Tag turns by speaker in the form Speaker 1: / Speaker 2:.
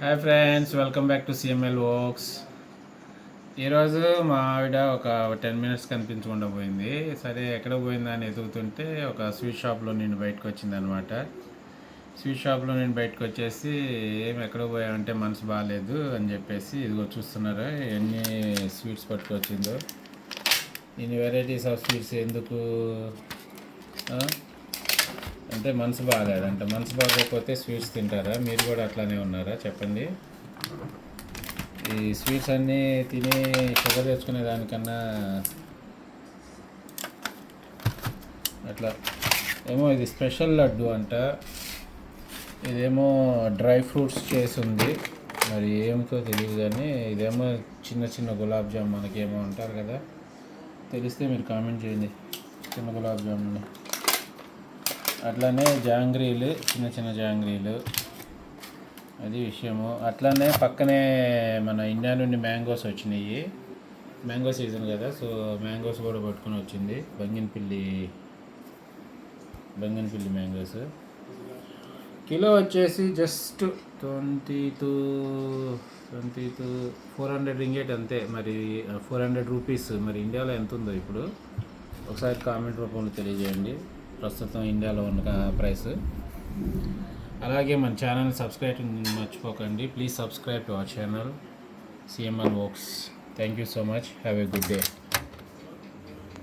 Speaker 1: Hi friends welcome back to CML works ఈరోజు మా ఆవిడ ఒక టెన్ మినిట్స్ కనిపించకుండా పోయింది. సరే ఎక్కడ పోయిందా అని ఎదుగుతుంటే ఒక స్వీట్ షాప్లో నేను బయటకు వచ్చింది అనమాట స్వీట్ షాప్లో నేను బయటకు వచ్చేసి ఏం ఎక్కడ పోయామంటే మనసు బాగాలేదు అని చెప్పేసి ఇదిగో చూస్తున్నారా ఎన్ని స్వీట్స్ పట్టుకొచ్చిందో ఇన్ని వెరైటీస్ ఆఫ్ స్వీట్స్ ఎందుకు అంటే మనసు బాగాలేదంట. మనసు బాగోకపోతే స్వీట్స్ తింటారా? మీరు కూడా అట్లానే ఉన్నారా? చెప్పండి. ఈ స్వీట్స్ అన్నీ తిని షుగర్ తెచ్చుకునే దానికన్నా అట్లా ఏమో ఇది స్పెషల్ లడ్డు అంట. ఇదేమో డ్రై ఫ్రూట్స్ చేసి ఉంది. మరి ఏమిటో తెలియదు కానీ ఇదేమో చిన్న చిన్న గులాబ్ జామ్ మనకేమో అంటారు కదా. తెలిస్తే మీరు కామెంట్ చేయండి. చిన్న గులాబ్ జామున్. అట్లానే జాంగ్రీలు చిన్న చిన్న జాంగ్రీలు. అది విషయము. అట్లానే పక్కనే మన ఇండియా నుండి మ్యాంగోస్ వచ్చినాయి. మ్యాంగో సీజన్ కదా సో మ్యాంగోస్ కూడా పట్టుకొని వచ్చింది. బంగినపిల్లి బంగినపిల్లి మ్యాంగోస్. కిలో వచ్చేసి just twenty two twenty two four hundred ringgit అంతే. మరి ఫోర్ హండ్రెడ్ రూపీస్. మరి ఇండియాలో ఎంత ఉందో ఇప్పుడు? ఒకసారి కామెంట్ రూపంలో తెలియజేయండి. ప్రస్తుతం ఇండియాలో ఉన్న ప్రైస్. అలాగే మన ఛానల్ సబ్స్క్రైబ్ మర్చిపోకండి. Please subscribe your channel. CML works thank you so much have a good day